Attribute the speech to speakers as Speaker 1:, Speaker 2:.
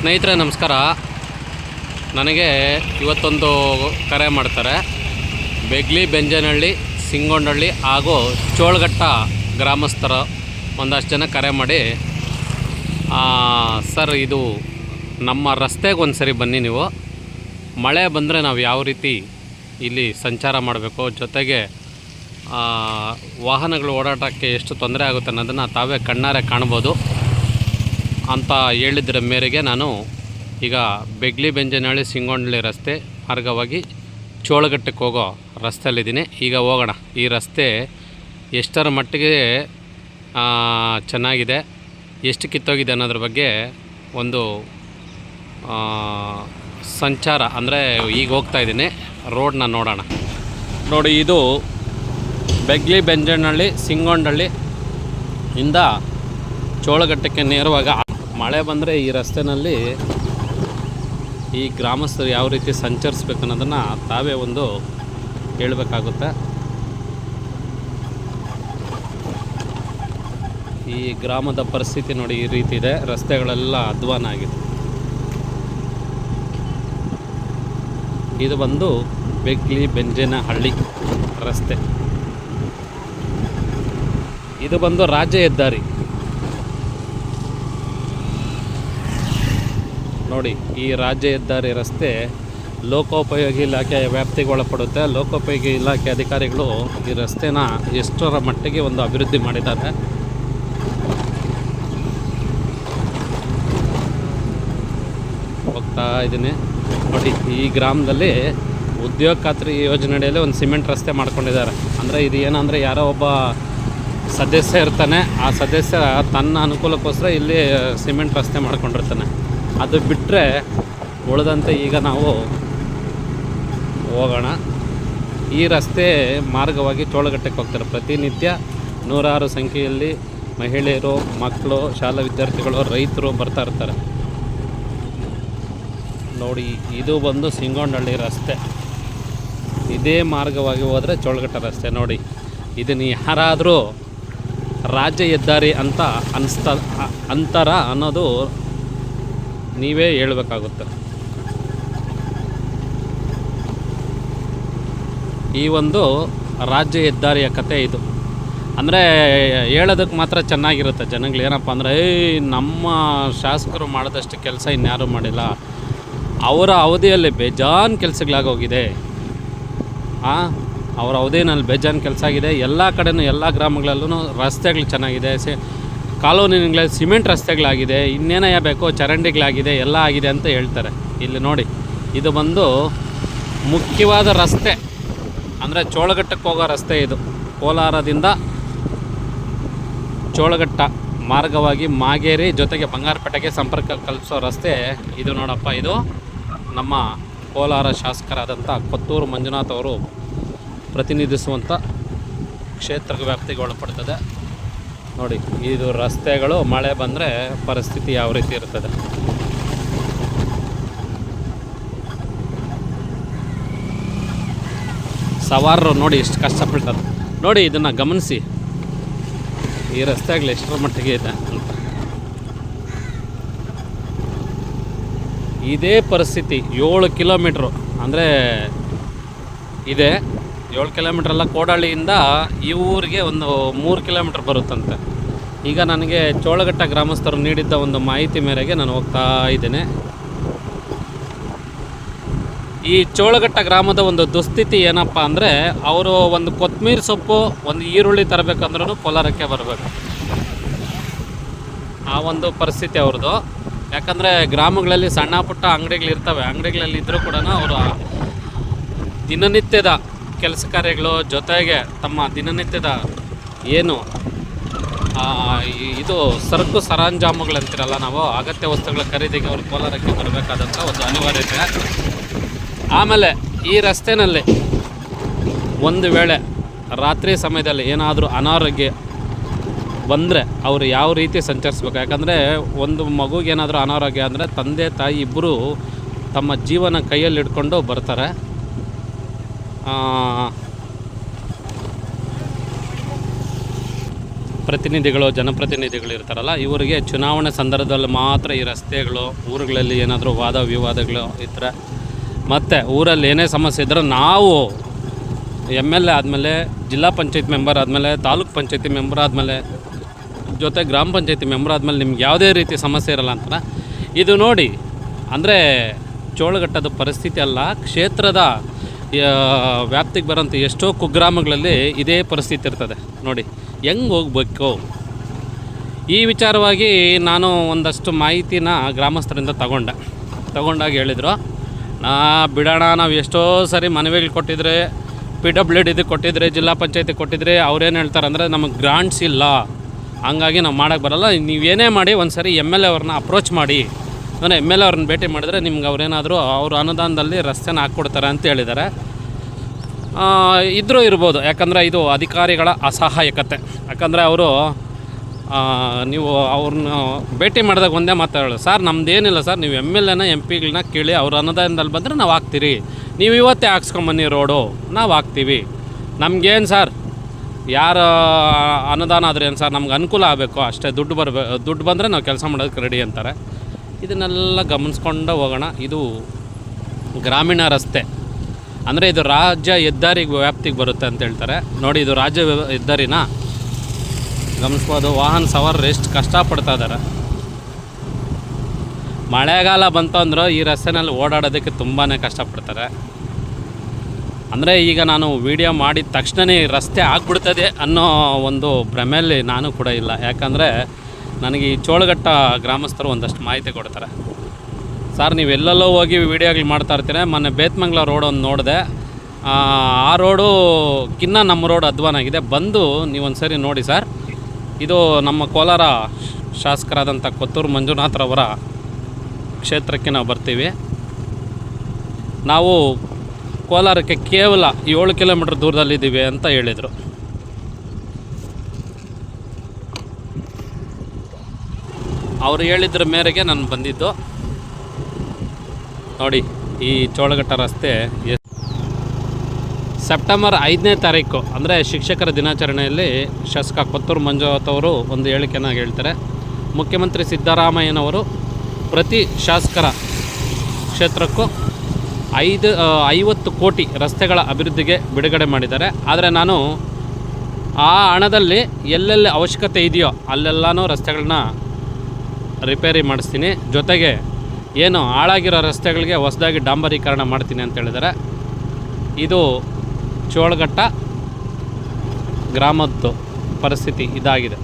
Speaker 1: ಸ್ನೇಹಿತರೆ, ನಮಸ್ಕಾರ. ನನಗೆ ಇವತ್ತೊಂದು ಕರೆ ಮಾಡ್ತಾರೆ. ಬೆಗ್ಲಿ, ಬೆಂಜನಹಳ್ಳಿ, ಸಿಂಗೊಂಡಹಳ್ಳಿ ಹಾಗೂ ಚೋಳಘಟ್ಟ ಗ್ರಾಮಸ್ಥರ ಒಂದಷ್ಟು ಜನ ಕರೆ ಮಾಡಿ ಸರ್, ಇದು ನಮ್ಮ ರಸ್ತೆಗೆ ಒಂದು ಸರಿ ಬನ್ನಿ ನೀವು. ಮಳೆ ಬಂದರೆ ನಾವು ಯಾವ ರೀತಿ ಇಲ್ಲಿ ಸಂಚಾರ ಮಾಡಬೇಕು? ಜೊತೆಗೆ ವಾಹನಗಳು ಓಡಾಟಕ್ಕೆ ಎಷ್ಟು ತೊಂದರೆ ಆಗುತ್ತೆ ಅನ್ನೋದನ್ನು ತಾವೇ ಕಣ್ಣಾರೆ ಕಾಣ್ಬೋದು. ಅಂತ ಹೇಳಿದ್ರ ಮೇರೆಗೆ ನಾನು ಈಗ ಬೆಗ್ಲಿ ಬೆಂಜನಹಳ್ಳಿ ಸಿಂಗೊಂಡಳ್ಳಿ ರಸ್ತೆ ಮಾರ್ಗವಾಗಿ ಚೋಳಗಟ್ಟಕ್ಕೆ ಹೋಗೋ ರಸ್ತೆಯಲ್ಲಿದ್ದೀನಿ. ಈಗ ಹೋಗೋಣ. ಈ ರಸ್ತೆ ಎಷ್ಟರ ಮಟ್ಟಿಗೆ ಚೆನ್ನಾಗಿದೆ, ಎಷ್ಟು ಕಿತ್ತೋಗಿದೆ ಅನ್ನೋದ್ರ ಬಗ್ಗೆ ಒಂದು ಸಂಚಾರ ಅಂದರೆ ಈಗ ಹೋಗ್ತಾ ಇದ್ದೀನಿ. ರೋಡ್ನ ನೋಡೋಣ. ನೋಡಿ, ಇದು ಬೆಗ್ಲಿ ಬೆಂಜನಹಳ್ಳಿ ಸಿಂಗೊಂಡಹಳ್ಳಿ ಇಂದ ಚೋಳಗಟ್ಟಕ್ಕೆ ನೇರವಾಗಿ ಮಳೆ ಬಂದರೆ ಈ ರಸ್ತೆನಲ್ಲಿ ಈ ಗ್ರಾಮಸ್ಥರು ಯಾವ ರೀತಿ ಸಂಚರಿಸ್ಬೇಕು ಅನ್ನೋದನ್ನು ತಾವೇ ಒಂದು ಹೇಳಬೇಕಾಗುತ್ತೆ. ಈ ಗ್ರಾಮದ ಪರಿಸ್ಥಿತಿ ನೋಡಿ ಈ ರೀತಿ ಇದೆ. ರಸ್ತೆಗಳೆಲ್ಲ ಅಧ್ವಾನ ಆಗಿದೆ. ಇದು ಬಂದು ಬೆಗ್ಲಿ ಬೆಂಜನಹಳ್ಳಿ ರಸ್ತೆ. ಇದು ಬಂದು ರಾಜ್ಯ ಹೆದ್ದಾರಿ. ನೋಡಿ, ಈ ರಾಜ್ಯ ಹೆದ್ದಾರಿ ರಸ್ತೆ ಲೋಕೋಪಯೋಗಿ ಇಲಾಖೆ ವ್ಯಾಪ್ತಿಗೆ ಒಳಪಡುತ್ತೆ ಲೋಕೋಪಯೋಗಿ ಇಲಾಖೆ ಅಧಿಕಾರಿಗಳು ಈ ರಸ್ತೆನ ಎಷ್ಟರ ಮಟ್ಟಿಗೆ ಒಂದು ಅಭಿವೃದ್ಧಿ ಮಾಡಿದ್ದಾರೆ. ಹೋಗ್ತಾ ಇದ್ದೀನಿ. ನೋಡಿ, ಈ ಗ್ರಾಮದಲ್ಲಿ ಉದ್ಯೋಗ ಖಾತ್ರಿ ಯೋಜನೆಯಲ್ಲಿ ಒಂದು ಸಿಮೆಂಟ್ ರಸ್ತೆ ಮಾಡ್ಕೊಂಡಿದ್ದಾರೆ. ಅಂದರೆ ಇದು ಏನಂದರೆ ಯಾರೋ ಒಬ್ಬ ಸದಸ್ಯ ಇರ್ತಾನೆ. ಆ ಸದಸ್ಯ ತನ್ನ ಅನುಕೂಲಕ್ಕೋಸ್ಕರ ಇಲ್ಲಿ ಸಿಮೆಂಟ್ ರಸ್ತೆ ಮಾಡ್ಕೊಂಡಿರ್ತಾನೆ. ಅದು ಬಿಟ್ಟರೆ ಉಳಿದಂತೆ ಈಗ ನಾವು ಹೋಗೋಣ. ಈ ರಸ್ತೆ ಮಾರ್ಗವಾಗಿ ಚೋಳಗಟ್ಟಕ್ಕೆ ಹೋಗ್ತಾರೆ. ಪ್ರತಿನಿತ್ಯ ನೂರಾರು ಸಂಖ್ಯೆಯಲ್ಲಿ ಮಹಿಳೆಯರು, ಮಕ್ಕಳು, ಶಾಲಾ ವಿದ್ಯಾರ್ಥಿಗಳು, ರೈತರು ಬರ್ತಾ ಇರ್ತಾರೆ. ನೋಡಿ, ಇದು ಬಂದು ಸಿಂಗೋಂಡಹಳ್ಳಿ ರಸ್ತೆ. ಇದೇ ಮಾರ್ಗವಾಗಿ ಹೋದರೆ ಚೋಳಗಟ್ಟ ರಸ್ತೆ. ನೋಡಿ, ಇದನ್ನು ಯಾರಾದರೂ ರಾಜ್ಯ ಹೆದ್ದಾರಿ ಅಂತ ಅನಿಸ್ತಾ ಅ- ಅಂತಾರ ಅನ್ನೋದು ನೀವೇ ಹೇಳಬೇಕಾಗುತ್ತೆ. ಈ ಒಂದು ರಾಜ್ಯ ಹೆದ್ದಾರಿಯ ಕತೆ ಇದು. ಅಂದರೆ ಹೇಳೋದಕ್ಕೆ ಮಾತ್ರ ಚೆನ್ನಾಗಿರುತ್ತೆ ಜನಗಳು. ಏನಪ್ಪ ಅಂದರೆ, ಏಯ್, ನಮ್ಮ ಶಾಸಕರು ಮಾಡಿದಷ್ಟು ಕೆಲಸ ಇನ್ಯಾರೂ ಮಾಡಿಲ್ಲ. ಅವರ ಅವಧಿಯಲ್ಲಿ ಬೇಜಾನ್ ಕೆಲಸಗಳಾಗೋಗಿದೆ ಆ, ಅವರ ಅವಧಿನಲ್ಲಿ ಬೇಜಾನ್ ಕೆಲಸ ಆಗಿದೆ. ಎಲ್ಲ ಕಡೆನೂ, ಎಲ್ಲ ಗ್ರಾಮಗಳಲ್ಲೂ ರಸ್ತೆಗಳು ಚೆನ್ನಾಗಿದೆ. ಸಿ ಕಾಲೋನಿಗಳಲ್ಲಿ ಸಿಮೆಂಟ್ ರಸ್ತೆಗಳಾಗಿದೆ ಇನ್ನೇನಯ್ಯ ಬೇಕೋ ಚರಂಡಿಗಳಾಗಿದೆ, ಎಲ್ಲ ಆಗಿದೆ ಅಂತ ಹೇಳ್ತಾರೆ. ಇಲ್ಲಿ ನೋಡಿ, ಇದು ಬಂದು ಮುಖ್ಯವಾದ ರಸ್ತೆ, ಅಂದರೆ ಚೋಳಘಟ್ಟಕ್ಕೆ ಹೋಗೋ ರಸ್ತೆ ಇದು. ಕೋಲಾರದಿಂದ ಚೋಳಘಟ್ಟ ಮಾರ್ಗವಾಗಿ ಮಾಗೇರಿ ಜೊತೆಗೆ ಬಂಗಾರಪೇಟೆಗೆ ಸಂಪರ್ಕ ಕಲ್ಪಿಸೋ ರಸ್ತೆ ಇದು ನೋಡಪ್ಪ, ಇದು ನಮ್ಮ ಕೋಲಾರ ಶಾಸಕರಾದಂಥ ಕೊತ್ತೂರು ಮಂಜುನಾಥ್ ಅವರು ಪ್ರತಿನಿಧಿಸುವಂಥ ಕ್ಷೇತ್ರ ವ್ಯಾಪ್ತಿಗೆ ಒಳಪಡ್ತದೆ. ನೋಡಿ, ಇದು ರಸ್ತೆಗಳು, ಮಳೆ ಬಂದರೆ ಪರಿಸ್ಥಿತಿ ಯಾವ ರೀತಿ ಇರ್ತದೆ? ಸವಾರರು ನೋಡಿ ಎಷ್ಟು ಕಷ್ಟಪಡ್ತಾರೆ. ನೋಡಿ, ಇದನ್ನು ಗಮನಿಸಿ. ಈ ರಸ್ತೆಗಳು ಎಷ್ಟರ ಮಟ್ಟಿಗೆ ಇದೆ ಇದೇ ಪರಿಸ್ಥಿತಿ ಏಳು ಕಿಲೋಮೀಟ್ರು ಅಂದರೆ ಇದೆ. ಏಳು ಕಿಲೋಮೀಟ್ರ್ ಎಲ್ಲ ಕೋಡಳ್ಳಿಯಿಂದ ಈ ಊರಿಗೆ ಒಂದು ಮೂರು ಕಿಲೋಮೀಟ್ರ್ ಬರುತ್ತಂತೆ. ಈಗ ನನಗೆ ಚೋಳಘಟ್ಟ ಗ್ರಾಮಸ್ಥರು ನೀಡಿದ್ದ ಒಂದು ಮಾಹಿತಿ ಮೇರೆಗೆ ನಾನು ಹೋಗ್ತಾ ಇದ್ದೇನೆ. ಈ ಚೋಳಘಟ್ಟ ಗ್ರಾಮದ ಒಂದು ದುಸ್ಥಿತಿ ಏನಪ್ಪ ಅಂದರೆ, ಅವರು ಒಂದು ಕೊತ್ತಂಬರಿ ಸೊಪ್ಪು, ಒಂದು ಈರುಳ್ಳಿ ತರಬೇಕಂದ್ರೂ ಕೋಲಾರಕ್ಕೆ ಬರಬೇಕು. ಆ ಒಂದು ಪರಿಸ್ಥಿತಿ ಅವ್ರದ್ದು. ಯಾಕಂದರೆ ಗ್ರಾಮಗಳಲ್ಲಿ ಸಣ್ಣ ಪುಟ್ಟ ಅಂಗಡಿಗಳಿರ್ತವೆ. ಅಂಗಡಿಗಳಲ್ಲಿ ಇದ್ದರೂ ಕೂಡ ಅವರು ದಿನನಿತ್ಯದ ಕೆಲಸ ಕಾರ್ಯಗಳು ಜೊತೆಗೆ ತಮ್ಮ ದಿನನಿತ್ಯದ ಏನು ಇದು ಸರಕು ಸರಂಜಾಮುಗಳಂತಿರಲ್ಲ ನಾವು, ಅಗತ್ಯ ವಸ್ತುಗಳ ಖರೀದಿಗೆ ಅವರು ಕೋಲಾರಕ್ಕೆ ಬರಬೇಕಾದಂಥ ಒಂದು ಅನಿವಾರ್ಯತೆ. ಆಮೇಲೆ ಈ ರಸ್ತೆಯಲ್ಲಿ ಒಂದು ವೇಳೆ ರಾತ್ರಿ ಸಮಯದಲ್ಲಿ ಏನಾದರೂ ಅನಾರೋಗ್ಯ ಬಂದರೆ ಅವರು ಯಾವ ರೀತಿ ಸಂಚರಿಸ್ಬೇಕು? ಯಾಕಂದರೆ ಒಂದು ಮಗುಗೆ ಏನಾದರೂ ಅನಾರೋಗ್ಯ ಅಂದರೆ ತಂದೆ ತಾಯಿ ಇಬ್ಬರು ತಮ್ಮ ಜೀವನ ಕೈಯಲ್ಲಿ ಹಿಡ್ಕೊಂಡು ಬರ್ತಾರೆ. ಪ್ರತಿನಿಧಿಗಳು ಜನಪ್ರತಿನಿಧಿಗಳು ಇರ್ತಾರಲ್ಲ ಇವರಿಗೆ ಚುನಾವಣೆ ಸಂದರ್ಭದಲ್ಲಿ ಮಾತ್ರ ಈ ರಸ್ತೆಗಳು, ಊರುಗಳಲ್ಲಿ ಏನಾದರೂ ವಾದ ವಿವಾದಗಳು ಇದ್ದರೆ ಮತ್ತು ಊರಲ್ಲಿ ಏನೇ ಸಮಸ್ಯೆ ಇದ್ದರೆ ನಾವು ಎಂ ಎಲ್ ಎ ಆದಮೇಲೆ, ಜಿಲ್ಲಾ ಪಂಚಾಯತ್ ಮೆಂಬರ್ ಆದಮೇಲೆ, ತಾಲೂಕ್ ಪಂಚಾಯತಿ ಮೆಂಬರ್ ಆದಮೇಲೆ, ಜೊತೆ ಗ್ರಾಮ ಪಂಚಾಯತಿ ಮೆಂಬರ್ ಆದಮೇಲೆ ನಿಮ್ಗೆ ಯಾವುದೇ ರೀತಿ ಸಮಸ್ಯೆ ಇರಲ್ಲ ಅಂತ ಇದು ನೋಡಿ, ಅಂದರೆ ಚೋಳಘಟ್ಟದ ಪರಿಸ್ಥಿತಿ ಅಲ್ಲ, ಕ್ಷೇತ್ರದ ವ್ಯಾಪ್ತಿಗೆ ಬರೋಂಥ ಎಷ್ಟೋ ಕುಗ್ರಾಮಗಳಲ್ಲಿ ಇದೇ ಪರಿಸ್ಥಿತಿ ಇರ್ತದೆ. ನೋಡಿ, ಹೆಂಗೆ ಹೋಗ್ಬೇಕು? ಈ ವಿಚಾರವಾಗಿ ನಾನು ಒಂದಷ್ಟು ಮಾಹಿತಿನ ಗ್ರಾಮಸ್ಥರಿಂದ ತಗೊಂಡೆ. ತಗೊಂಡಾಗ ಹೇಳಿದರು, ನಾ ಬಿಡೋಣ, ನಾವು ಎಷ್ಟೋ ಸರಿ ಮನವಿಗಳು ಕೊಟ್ಟಿದ್ರೆ ಪಿ ಡಬ್ಲ್ಯೂ ಡಿ ಕೊಟ್ಟಿದ್ರೆ, ಜಿಲ್ಲಾ ಪಂಚಾಯತಿ ಕೊಟ್ಟಿದ್ರೆ ಅವ್ರೇನು ಹೇಳ್ತಾರೆ ಅಂದರೆ ನಮಗೆ ಗ್ರಾಂಟ್ಸ್ ಇಲ್ಲ. ಹಂಗಾಗಿ ನಾವು ಮಾಡೋಕ್ಕೆ ಬರಲ್ಲ. ನೀವೇನೇ ಮಾಡಿ ಒಂದು ಸರಿ ಎಂ ಎಲ್ ಎ ಅವ್ರನ್ನ ಅಪ್ರೋಚ್ ಮಾಡಿ. ಅಂದರೆ ಎಂ ಎಲ್ ಎ ಅವ್ರನ್ನ ಭೇಟಿ ಮಾಡಿದ್ರೆ ನಿಮ್ಗೆ ಅವ್ರೇನಾದರೂ ಅವ್ರ ಅನುದಾನದಲ್ಲಿ ರಸ್ತೆನ ಹಾಕ್ಕೊಡ್ತಾರೆ ಅಂತ ಹೇಳಿದ್ದಾರೆ. ಇದ್ದರೂ ಇರ್ಬೋದು, ಯಾಕಂದರೆ ಇದು ಅಧಿಕಾರಿಗಳ ಅಸಹಾಯಕತೆ. ಯಾಕಂದರೆ ಅವರು ನೀವು ಅವ್ರನ್ನ ಭೇಟಿ ಮಾಡಿದಾಗ ಒಂದೇ ಮಾತಾಡೋದು ಸರ್, ನಮ್ದೇನಿಲ್ಲ ಸರ್, ನೀವು ಎಂ ಎಲ್ ಎನ ಎಂ ಪಿಗಳನ್ನ ಕೇಳಿ ಅವ್ರ ಅನುದಾನದಲ್ಲಿ ಬಂದರೆ ನಾವು ಹಾಕ್ತೀರಿ. ನೀವು ಇವತ್ತೇ ಹಾಕ್ಸ್ಕೊಂಬನ್ನಿ ರೋಡು, ನಾವು ಹಾಕ್ತೀವಿ. ನಮಗೇನು ಸರ್, ಯಾರ ಅನುದಾನ ಆದರೆ ಏನು ಸರ್, ನಮ್ಗೆ ಅನುಕೂಲ ಆಗಬೇಕು, ಅಷ್ಟೇ ದುಡ್ಡು ಬರಬೇಕು ದುಡ್ಡು ಬಂದರೆ ನಾವು ಕೆಲಸ ಮಾಡೋದಕ್ಕೆ ರೆಡಿ ಅಂತಾರೆ. ಇದನ್ನೆಲ್ಲ ಗಮನಿಸ್ಕೊಂಡು ಹೋಗೋಣ. ಇದು ಗ್ರಾಮೀಣ ರಸ್ತೆ. ಅಂದರೆ ಇದು ರಾಜ್ಯ ಹೆದ್ದಾರಿಗೆ ವ್ಯಾಪ್ತಿಗೆ ಬರುತ್ತೆ ಅಂತ ಹೇಳ್ತಾರೆ. ನೋಡಿ, ಇದು ರಾಜ್ಯ ಹೆದ್ದಾರಿನ ಗಮನಿಸ್ಬೋದು. ವಾಹನ ಸವಾರರು ಎಷ್ಟು ಕಷ್ಟಪಡ್ತಾ ಇದ್ದಾರೆ ಮಳೆಗಾಲ ಬಂತು ಅಂದ್ರೆ ಈ ರಸ್ತೆನಲ್ಲಿ ಓಡಾಡೋದಕ್ಕೆ ತುಂಬಾ ಕಷ್ಟಪಡ್ತಾರೆ. ಅಂದರೆ ಈಗ ನಾನು ವಿಡಿಯೋ ಮಾಡಿದ ತಕ್ಷಣವೇ ರಸ್ತೆ ಆಗ್ಬಿಡ್ತದೆ ಅನ್ನೋ ಒಂದು ಭ್ರಮೆಯಲ್ಲಿ ನಾನು ಕೂಡ ಇಲ್ಲ. ಯಾಕಂದರೆ ನನಗೆ ಈ ಚೋಳಘಟ್ಟ ಗ್ರಾಮಸ್ಥರು ಒಂದಷ್ಟು ಮಾಹಿತಿ ಕೊಡ್ತಾರೆ. ಸರ್ ನೀವೆಲ್ಲೆಲ್ಲೋ ಹೋಗಿ ವೀಡಿಯೋಗಳು ಮಾಡ್ತಾ ಇರ್ತೀರ. ಮೊನ್ನೆ ಬೇತ್ಮಂಗ್ಲ ರೋಡ್ ಒಂದು ನೋಡಿದೆ. ಆ ರೋಡು ಕಿನ್ನ ನಮ್ಮ ರೋಡ್ ಅಧ್ವಾನಾಗಿದೆ ಬಂದು ನೀವೊಂದು ಸರಿ ನೋಡಿ ಸರ್. ಇದು ನಮ್ಮ ಕೋಲಾರ ಶಾಸಕರಾದಂಥ ಕೊತ್ತೂರು ಮಂಜುನಾಥ್ರವರ ಕ್ಷೇತ್ರಕ್ಕೆ ನಾವು ಬರ್ತೀವಿ. ನಾವು ಕೋಲಾರಕ್ಕೆ ಕೇವಲ ಏಳು ಕಿಲೋಮೀಟ್ರ್ ದೂರದಲ್ಲಿದ್ದೀವಿ ಅಂತ ಹೇಳಿದರು. ಅವರು ಹೇಳಿದ್ರ ಮೇರೆಗೆ ನಾನು ಬಂದಿದ್ದು. ನೋಡಿ, ಈ ಚೋಳಘಟ್ಟ ರಸ್ತೆ ಸೆಪ್ಟೆಂಬರ್ ಐದನೇ ತಾರೀಕು, ಅಂದರೆ ಶಿಕ್ಷಕರ ದಿನಾಚರಣೆಯಲ್ಲಿ ಶಾಸಕ ಕೊತ್ತೂರು ಮಂಜುನಾಥ್ ಅವರು ಒಂದು ಹೇಳಿಕೆನ ಹೇಳ್ತಾರೆ. ಮುಖ್ಯಮಂತ್ರಿ ಸಿದ್ದರಾಮಯ್ಯನವರು ಪ್ರತಿ ಶಾಸಕರ ಕ್ಷೇತ್ರಕ್ಕೂ ಐದು ಐವತ್ತು ಕೋಟಿ ರಸ್ತೆಗಳ ಅಭಿವೃದ್ಧಿಗೆ ಬಿಡುಗಡೆ ಮಾಡಿದ್ದಾರೆ. ಆದರೆ ನಾನು ಆ ಹಣದಲ್ಲಿ ಎಲ್ಲೆಲ್ಲಿ ಅವಶ್ಯಕತೆ ಇದೆಯೋ ಅಲ್ಲೆಲ್ಲನೂ ರಸ್ತೆಗಳನ್ನ ರಿಪೇರಿ ಮಾಡಿಸ್ತೀನಿ. ಜೊತೆಗೆ ಏನು ಹಾಳಾಗಿರೋ ರಸ್ತೆಗಳಿಗೆ ಹೊಸದಾಗಿ ಡಾಂಬರೀಕರಣ ಮಾಡ್ತೀನಿ ಅಂತ ಹೇಳಿದರೆ ಇದು ಚೋಳಘಟ್ಟ ಗ್ರಾಮದ್ದು ಪರಿಸ್ಥಿತಿ ಇದಾಗಿದೆ.